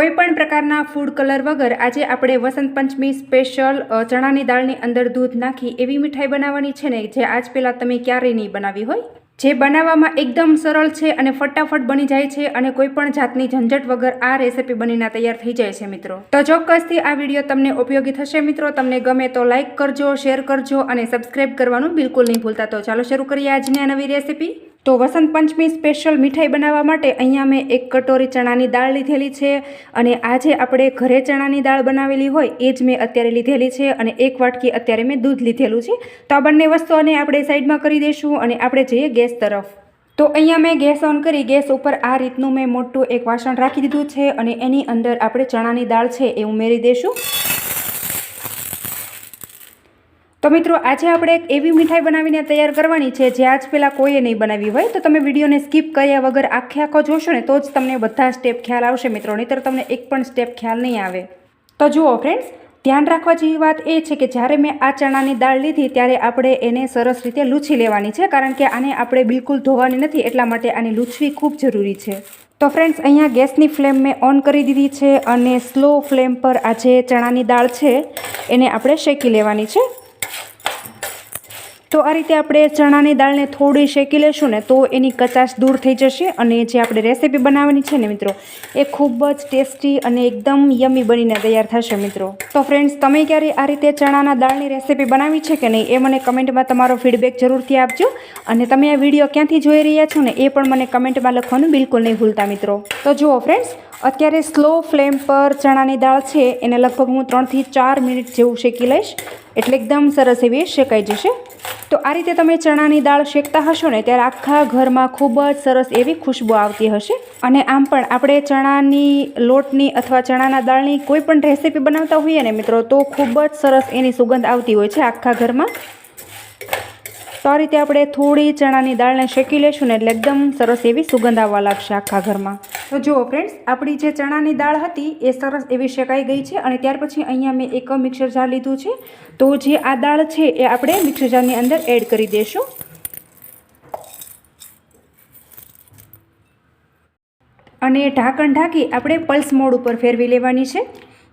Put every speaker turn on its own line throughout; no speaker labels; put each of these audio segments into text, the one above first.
કોઈ પણ પ્રકારના ફૂડ કલર વગર આજે આપણે વસંત પંચમી સ્પેશિયલ ચણાની દાળની અંદર દૂધ નાખી એવી મીઠાઈ બનાવવાની છે ને, જે આજ પહેલાં તમે ક્યારેય નહીં બનાવી હોય. જે બનાવવામાં એકદમ સરળ છે અને ફટાફટ બની જાય છે અને કોઈ પણ જાતની ઝંઝટ વગર આ રેસીપી બનીને તૈયાર થઈ જાય છે મિત્રો. તો ચોક્કસથી આ વીડિયો તમને ઉપયોગી થશે મિત્રો. તમને ગમે તો લાઇક કરજો શેર કરજો અને સબસ્ક્રાઈબ કરવાનું બિલકુલ નહીં ભૂલતા. તો ચાલો શરૂ કરીએ આજની આ નવી રેસીપી તો વસંત પંચમી સ્પેશિયલ મીઠાઈ બનાવવા માટે અહીંયા મેં એક કટોરી ચણાની દાળ લીધેલી છે અને આજે આપણે ઘરે ચણાની દાળ બનાવેલી હોય એ જ મેં અત્યારે લીધેલી છે અને એક વાટકી અત્યારે મેં દૂધ લીધેલું છે. તો આ બંને વસ્તુઓને આપણે સાઈડમાં કરી દઈશું અને આપણે જઈએ ગેસ તરફ. તો અહીંયા મેં ગેસ ઓન કરી, ગેસ ઉપર આ રીતનું મેં મોટું એક વાસણ રાખી દીધું છે અને એની અંદર આપણે ચણાની દાળ છે એ ઉમેરી દઈશું. તો મિત્રો, આજે આપણે એક એવી મીઠાઈ બનાવીને તૈયાર કરવાની છે જે આજ પહેલાં કોઈએ નહીં બનાવી હોય. તો તમે વિડીયોને સ્કીપ કર્યા વગર આખે આખો જોશો ને તો જ તમને બધા સ્ટેપ ખ્યાલ આવશે મિત્રો. નહીંતર તમને એક પણ સ્ટેપ ખ્યાલ નહીં આવે. તો જુઓ ફ્રેન્ડ્સ ધ્યાન રાખવા જેવી વાત એ છે કે જ્યારે મેં આ ચણાની દાળ લીધી ત્યારે આપણે એને સરસ રીતે લૂછી લેવાની છે, કારણ કે આને આપણે બિલકુલ ધોવાની નથી, એટલા માટે આને લૂછવી ખૂબ જરૂરી છે. તો ફ્રેન્ડ્સ અહીંયા ગેસની ફ્લેમ મેં ઓન કરી દીધી છે અને સ્લો ફ્લેમ પર આ જે ચણાની દાળ છે, એને આપણે શેકી લેવાની છે. તો આ રીતે આપણે ચણાની દાળને થોડી શેકી લેશું ને તો એની કચાશ દૂર થઈ જશે અને જે આપણે રેસીપી બનાવવાની છે ને મિત્રો, એ ખૂબ જ ટેસ્ટી અને એકદમ યમી બનીને તૈયાર થશે મિત્રો. તો ફ્રેન્ડ્સ તમે ક્યારે આ રીતે ચણાના દાળની રેસીપી બનાવી છે કે નહીં, એ મને કમેન્ટમાં તમારો ફીડબેક જરૂરથી આપજો. અને તમે આ વીડિયો ક્યાંથી જોઈ રહ્યા છો ને, એ પણ મને કમેન્ટમાં લખવાનું બિલકુલ નહીં ભૂલતા મિત્રો. તો જુઓ ફ્રેન્ડ્સ અત્યારે સ્લો ફ્લેમ પર ચણાની દાળ છે, એને લગભગ હું ત્રણથી ચાર મિનિટ જેવું શેકી લઈશ. એટલે એકદમ સરસ એવી શેકાઈ જશે. તો આ રીતે તમે ચણાની દાળ શેકતા હશો ને, ત્યારે આખા ઘરમાં ખૂબ જ સરસ એવી ખુશ્બુ આવતી હશે. અને આમ પણ આપણે ચણાની લોટની અથવા ચણાના દાળની કોઈ પણ રેસીપી બનાવતા હોઈએ ને મિત્રો, તો ખૂબ જ સરસ એની સુગંધ આવતી હોય છે આખા ઘરમાં. તો આ રીતે આપણે થોડી ચણાની દાળને શેકી લેશું ને એટલે એકદમ સરસ એવી સુગંધ આવવા લાગશે આખા ઘરમાં. તો જુઓ ફ્રેન્ડ્સ આપણી જે ચણાની દાળ હતી એ સરસ એવી શેકાઈ ગઈ છે અને ત્યાર પછી અહીંયા મેં એક મિક્સર જાર લીધું છે. તો જે આ દાળ છે એ આપણે મિક્સર જારની અંદર એડ કરી દઈશું અને ઢાંકણ ઢાંકી આપણે પલ્સ મોડ ઉપર ફેરવી લેવાની છે.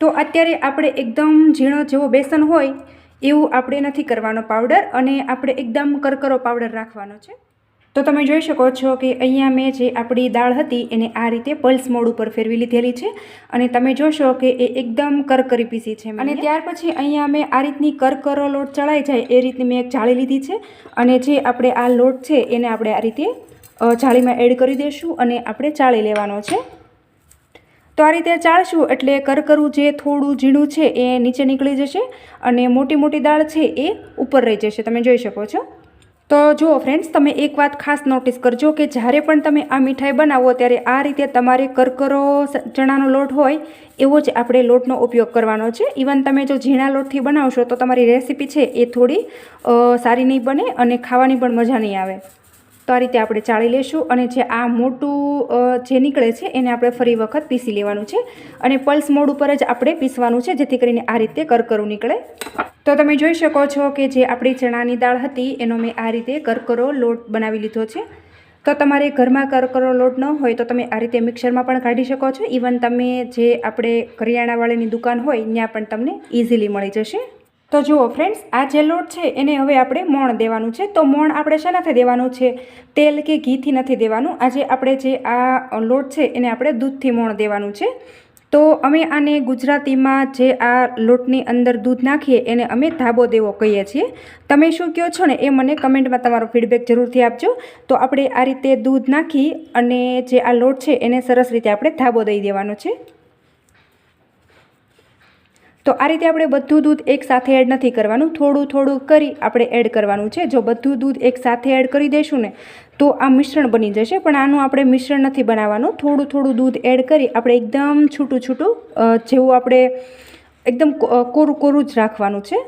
તો અત્યારે આપણે એકદમ ઝીણો જેવો બેસન હોય એવું આપણે નથી કરવાનો પાવડર અને આપણે એકદમ કરકરો પાવડર રાખવાનો છે. તો તમે જોઈ શકો છો કે અહીંયા મેં જે આપણી દાળ હતી એને આ રીતે પલ્સ મોડ ઉપર ફેરવી લીધેલી છે અને તમે જોશો કે એ એકદમ કરકરી પીસી છે અને ત્યાર પછી અહીંયા મેં આ રીતની કરકરો લોટ ચડાઈ જાય એ રીતની મેં એક જાળી લીધી છે અને જે આપણે આ લોટ છે એને આપણે આ રીતે જાળીમાં એડ કરી દઈશું અને આપણે ચાળી લેવાનો છે. તો આ રીતે ચાળશું એટલે કરકરું જે થોડું ઝીણું છે એ નીચે નીકળી જશે અને મોટી મોટી દાળ છે એ ઉપર રહી જશે. તમે જોઈ શકો છો. તો જુઓ ફ્રેન્ડ્સ તમે એક વાત ખાસ નોટિસ કરજો કે જ્યારે પણ તમે આ મીઠાઈ બનાવો ત્યારે આ રીતે તમારે કરકરો ચણાનો લોટ હોય એવો જ આપણે લોટનો ઉપયોગ કરવાનો છે. ઇવન તમે જો ઝીણા લોટથી બનાવશો તો તમારી રેસીપી છે એ થોડી સારી નહીં બને અને ખાવાની પણ મજા નહીં આવે. તો આ રીતે આપણે ચાળી લેશું અને જે આ મોટું જે નીકળે છે એને આપણે ફરી વખત પીસી લેવાનું છે અને પલ્સ મોડ ઉપર જ આપણે પીસવાનું છે જેથી કરીને આ રીતે કરકરું નીકળે. તો તમે જોઈ શકો છો કે જે આપણી ચણાની દાળ હતી એનો મેં આ રીતે કરકરો લોટ બનાવી લીધો છે. તો તમારે ઘરમાં કરકરો લોટ ન હોય તો તમે આ રીતે મિક્સરમાં પણ કાઢી શકો છો. ઇવન તમે જે આપણે કરિયાણાવાળાની દુકાન હોય, ત્યાં પણ તમને ઇઝીલી મળી જશે. તો જુઓ ફ્રેન્ડ્સ આ જે લોટ છે એને હવે આપણે મોણ દેવાનું છે. તો મોણ આપણે શેનાથી દેવાનું છે? તેલ કે ઘીથી નથી દેવાનું. આજે આપણે જે આ લોટ છે એને આપણે દૂધથી મોણ દેવાનું છે. તો અમે આને ગુજરાતીમાં જે આ લોટની અંદર દૂધ નાખીએ એને અમે ધાબો દેવો કહીએ છીએ. તમે શું કહો છો ને એ મને કમેન્ટમાં તમારો ફીડબેક જરૂરથી આપજો. તો આપણે આ રીતે દૂધ નાખી અને જે આ લોટ છે એને સરસ રીતે આપણે ધાબો દઈ દેવાનો છે. તો આ રીતે આપણે બધું દૂધ એક સાથે એડ નથી કરવાનું. થોડું થોડું કરી આપણે એડ કરવાનું છે. જો બધું દૂધ એક સાથે એડ કરી દઈશું ને, તો આ મિશ્રણ બની જશે. પણ આનું આપણે મિશ્રણ નથી બનાવવાનું. થોડું થોડું દૂધ એડ કરી આપણે એકદમ છૂટું છૂટું જેવું આપણે એકદમ કોરું કોરું જ રાખવાનું છે.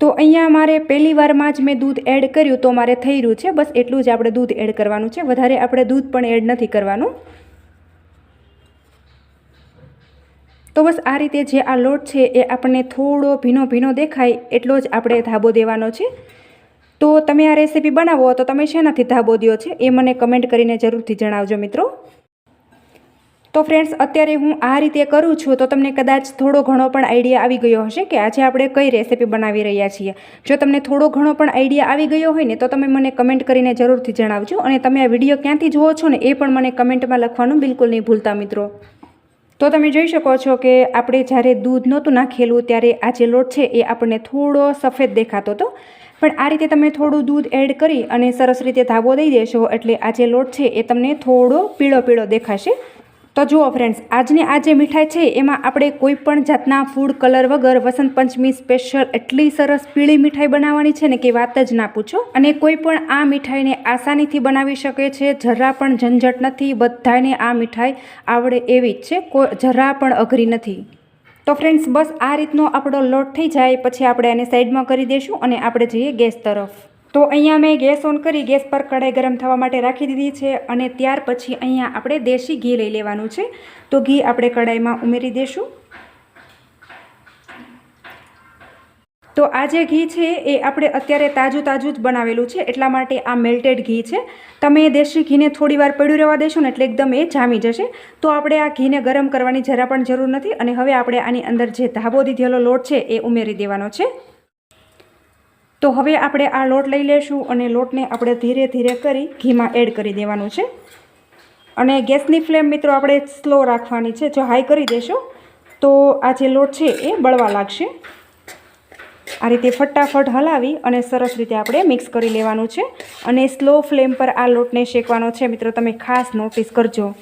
તો અહીંયા મારે પહેલી વારમાં જ મેં દૂધ એડ કર્યું તો મારે થઈ રહ્યું છે. બસ એટલું જ આપણે દૂધ એડ કરવાનું છે. વધારે આપણે દૂધ પણ એડ નથી કરવાનું. તો બસ આ રીતે જે આ લોટ છે એ આપણને થોડો ભીનો ભીનો દેખાય એટલો જ આપણે ધાબો દેવાનો છે. તો તમે આ રેસીપી બનાવો તો તમે શેનાથી ધાબો દો છે એ મને કમેન્ટ કરીને જરૂરથી જણાવજો મિત્રો. તો ફ્રેન્ડ્સ, અત્યારે હું આ રીતે કરું છું તો તમને કદાચ થોડો ઘણો પણ આઈડિયા આવી ગયો હશે કે આજે આપણે કઈ રેસીપી બનાવી રહ્યા છીએ. જો તમને થોડો ઘણો પણ આઈડિયા આવી ગયો હોય ને તો તમે મને કમેન્ટ કરીને જરૂરથી જણાવજો અને તમે આ વીડિયો ક્યાંથી જુઓ છો ને એ પણ મને કમેન્ટમાં લખવાનું બિલકુલ નહીં ભૂલતા મિત્રો. તો તમે જોઈ શકો છો કે આપણે જ્યારે દૂધ નહોતું નાખેલું ત્યારે આ જે લોટ છે એ આપણને થોડો સફેદ દેખાતો હતો. પણ આ રીતે તમે થોડું દૂધ એડ કરી અને સરસ રીતે ધાબો દઈ દેશો એટલે આ જે લોટ છે એ તમને થોડો પીળો પીળો દેખાશે. તો જુઓ ફ્રેન્ડ્સ આજની આ જે મીઠાઈ છે, એમાં આપણે કોઈ પણ જાતના ફૂડ કલર વગર વસંત પંચમી સ્પેશિયલ એટલી સરસ પીળી મીઠાઈ બનાવવાની છે ને કે વાત જ ના પૂછો. અને કોઈ પણ આ મીઠાઈને આસાનીથી બનાવી શકે છે, જરા પણ ઝંઝટ નથી બધાને આ મીઠાઈ આવડે એવી જ છે, કોઈ જરા પણ અઘરી નથી. તો ફ્રેન્ડ્સ બસ આ રીતનો આપણો લોટ થઈ જાય, પછી આપણે એને સાઈડમાં કરી દઈશું અને આપણે જઈએ ગેસ તરફ. તો અહીંયા મેં ગેસ ઓન કરી, ગેસ પર કઢાઈ ગરમ થવા માટે રાખી દીધી છે અને ત્યાર પછી અહીંયા આપણે દેશી ઘી લઈ લેવાનું છે. તો ઘી આપણે કઢાઈમાં ઉમેરી દઈશું તો આ જે ઘી છે એ આપણે અત્યારે તાજું તાજું જ બનાવેલું છે, એટલા માટે આ મેલ્ટેડ ઘી છે. તમે દેશી ઘીને થોડી વાર પડ્યું રહેવા દેશો ને એટલે એકદમ એ જામી જશે. તો આપણે આ ઘીને ગરમ કરવાની જરા પણ જરૂર નથી અને હવે આપણે આની અંદર જે ધાબો દીધેલો લોટ છે એ ઉમેરી દેવાનો છે. તો હવે આપણે આ લોટ લઈ લેશું અને લોટને આપણે ધીરે ધીરે કરી ઘીમાં એડ કરી દેવાનું છે. અને ગેસની ફ્લેમ મિત્રો આપણે સ્લો રાખવાની છે, જો હાઈ કરી દેશો, તો આ જે લોટ છે એ બળવા લાગશે. આ રીતે ફટાફટ હલાવી અને સરસ રીતે આપણે મિક્સ કરી લેવાનું છે. અને સ્લો ફ્લેમ પર આ લોટને શેકવાનો છે. મિત્રો, તમે ખાસ નોટિસ કરજો.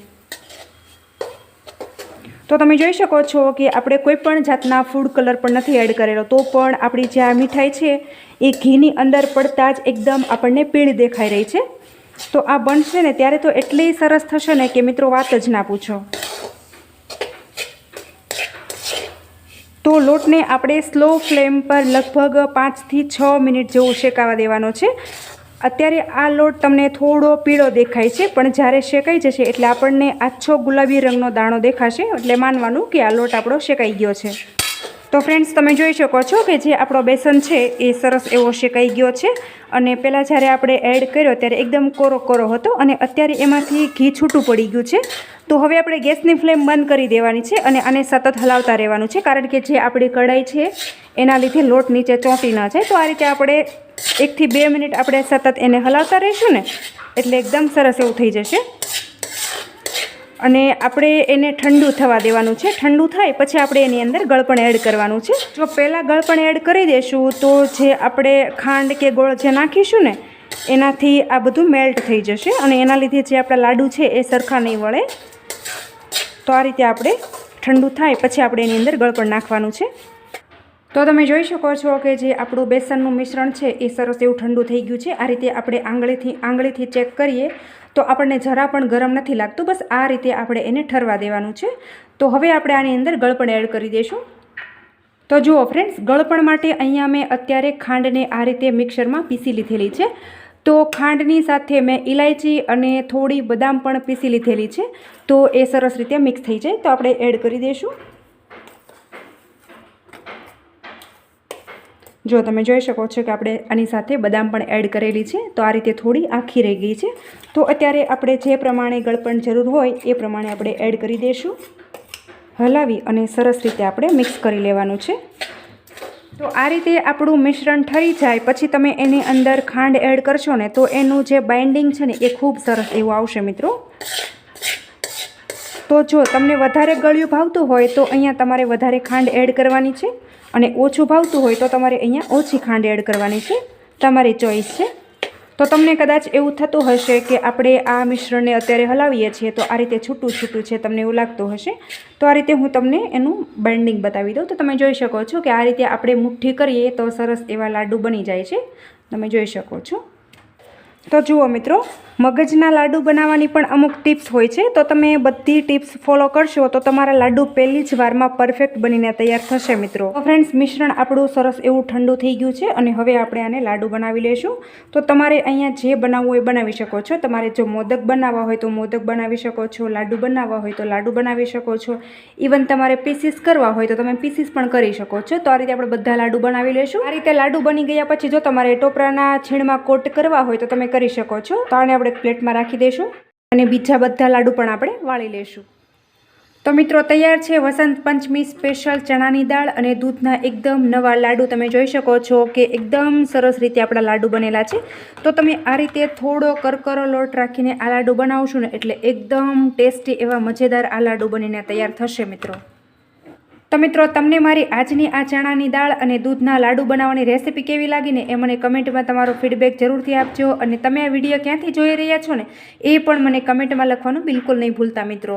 તો તમે જોઈ શકો છો કે આપણે કોઈ પણ જાતના ફૂડ કલર પણ નથી એડ કરેલો. તો પણ આપણી જે આ મીઠાઈ છે, એ ઘીની અંદર પડતા જ એકદમ આપણને પીળી દેખાઈ રહી છે. તો આ બનશે ને ત્યારે તો એટલી સરસ થશે ને કે મિત્રો વાત જ ના પૂછો. તો લોટને આપણે સ્લો ફ્લેમ પર લગભગ પાંચથી છ મિનિટ જેવું શેકાવા દેવાનો છે. અત્યારે આ લોટ તમને થોડો પીળો દેખાય છે, પણ જ્યારે શેકાઈ જશે એટલે આપણને આછો ગુલાબી રંગનો દાણો દેખાશે, એટલે માનવાનું કે આ લોટ આપણો શેકાઈ ગયો છે. તો ફ્રેન્ડ્સ તમે જોઈ શકો છો કે જે આપણો બેસન છે એ સરસ એવો શેકાઈ ગયો છે, અને પહેલાં જ્યારે આપણે એડ કર્યો ત્યારે એકદમ કોરો કોરો હતો, અને અત્યારે એમાંથી ઘી છૂટું પડી ગયું છે. તો હવે આપણે ગેસની ફ્લેમ બંધ કરી દેવાની છે અને આને સતત હલાવતા રહેવાનું છે, કારણ કે જે આપણી કઢાઈ છે, એના લીધે લોટ નીચે ચોંટી ન જાય. તો આ રીતે આપણે એકથી બે મિનિટ આપણે સતત એને હલાવતા રહીશું ને, એટલે એકદમ સરસ એવું થઈ જશે. અને આપણે એને ઠંડુ થવા દેવાનું છે. ઠંડુ થાય પછી આપણે એની અંદર ગળપણ એડ કરવાનું છે. જો પહેલાં ગળપણ એડ કરી દઈશું તો જે આપણે ખાંડ કે ગોળ જે નાખીશું ને, એનાથી આ બધું મેલ્ટ થઈ જશે અને એના લીધે જે આપણા લાડુ છે એ સરખા નહીં વળે. તો આ રીતે આપણે ઠંડુ થાય, પછી આપણે એની અંદર ગળપણ નાખવાનું છે. તો તમે જોઈ શકો છો કે જે આપણું બેસનનું મિશ્રણ છે, એ સરસ એવું ઠંડુ થઈ ગયું છે. આ રીતે આપણે આંગળીથી આંગળીથી ચેક કરીએ તો આપણને જરા પણ ગરમ નથી લાગતું. બસ આ રીતે આપણે એને ઠરવા દેવાનું છે. તો હવે આપણે આની અંદર ગળપણ એડ કરી દઈશું. તો જુઓ ફ્રેન્ડ્સ ગળપણ માટે અહીંયા મેં અત્યારે ખાંડને આ રીતે મિક્સરમાં પીસી લીધેલી છે. તો ખાંડની સાથે મેં ઇલાયચી અને થોડી બદામ પણ પીસી લીધેલી છે. તો એ સરસ રીતે મિક્સ થઈ જાય. તો આપણે એડ કરી દઈશું. જો તમે જોઈ શકો છો કે આપણે આની સાથે બદામ પણ એડ કરેલી છે. તો આ રીતે થોડી આખી રહી ગઈ છે. તો અત્યારે આપણે જે પ્રમાણે ગળપણ જરૂર હોય એ પ્રમાણે આપણે એડ કરી દઈશું. હલાવી અને સરસ રીતે આપણે મિક્સ કરી લેવાનું છે. તો આ રીતે આપણું મિશ્રણ ઠરી જાય, પછી તમે એની અંદર ખાંડ એડ કરશો ને, તો એનું જે બાઇન્ડિંગ છે ને, એ ખૂબ સરસ એવું આવશે મિત્રો. તો જો તમને વધારે ગળ્યું ભાવતું હોય, તો અહીંયા તમારે વધારે ખાંડ એડ કરવાની છે. અને ઓછું ભાવતું હોય, તો તમારે અહીંયા ઓછી ખાંડ એડ કરવાની છે. તમારી ચોઈસ છે. તો તમને કદાચ એવું થતું હશે કે આપણે આ મિશ્રણને અત્યારે હલાવીએ છીએ, તો આ રીતે છૂટું છૂટું છે, તમને એવું લાગતું હશે, તો આ રીતે હું તમને એનું બાઇન્ડિંગ બતાવી દઉં. તો તમે જોઈ શકો છો કે આ રીતે આપણે મુઠ્ઠી કરીએ તો સરસ એવા લાડુ બની જાય છે. તમે જોઈ શકો છો. તો જુઓ મિત્રો, મગજના લાડુ બનાવવાની પણ અમુક ટિપ્સ હોય છે. તો તમે બધી ટિપ્સ ફોલો કરશો તો તમારા લાડુ પહેલી જ વારમાં પરફેક્ટ બનીને તૈયાર થશે મિત્રો. તો ફ્રેન્ડ્સ, મિશ્રણ આપણું સરસ એવું ઠંડુ થઈ ગયું છે અને હવે આપણે આને લાડુ બનાવી લઈશું તો તમારે અહીંયા જે બનાવવું એ બનાવી શકો છો. તમારે જો મોદક બનાવવા હોય તો મોદક બનાવી શકો છો. લાડુ બનાવવા હોય તો લાડુ બનાવી શકો છો. ઇવન તમારે પીસીસ કરવા હોય તો તમે પીસીસ પણ કરી શકો છો. તો આ રીતે આપણે બધા લાડુ બનાવી લઈશું આ રીતે લાડુ બની ગયા પછી જો તમારે ટોપરાના છીણમાં કોટ કરવા હોય તો તમે કરી શકો છો. તો આને આપણે પ્લેટમાં રાખી દઈશું અને બીજા બધા લાડુ પણ આપણે વાળી લઈશું. તો મિત્રો, તૈયાર છે વસંત પંચમી સ્પેશિયલ ચણાની દાળ અને દૂધના એકદમ નવા લાડુ. તમે જોઈ શકો છો કે એકદમ સરસ રીતે આપણા લાડુ બનેલા છે. તો તમે આ રીતે થોડો કરકરો લોટ રાખીને આ લાડુ બનાવશો ને એટલે એકદમ ટેસ્ટી એવા મજેદાર આ લાડુ બનીને તૈયાર થશે મિત્રો. તો મિત્રો, તમને મારી આજની આ ચણાની દાળ અને દૂધના લાડુ બનાવવાની રેસીપી કેવી લાગીને એ મને કમેન્ટમાં તમારો ફીડબેક જરૂરથી આપજો અને તમે આ વીડિયો ક્યાંથી જોઈ રહ્યા છો ને એ પણ મને કમેન્ટમાં લખવાનું બિલકુલ નહીં ભૂલતા મિત્રો.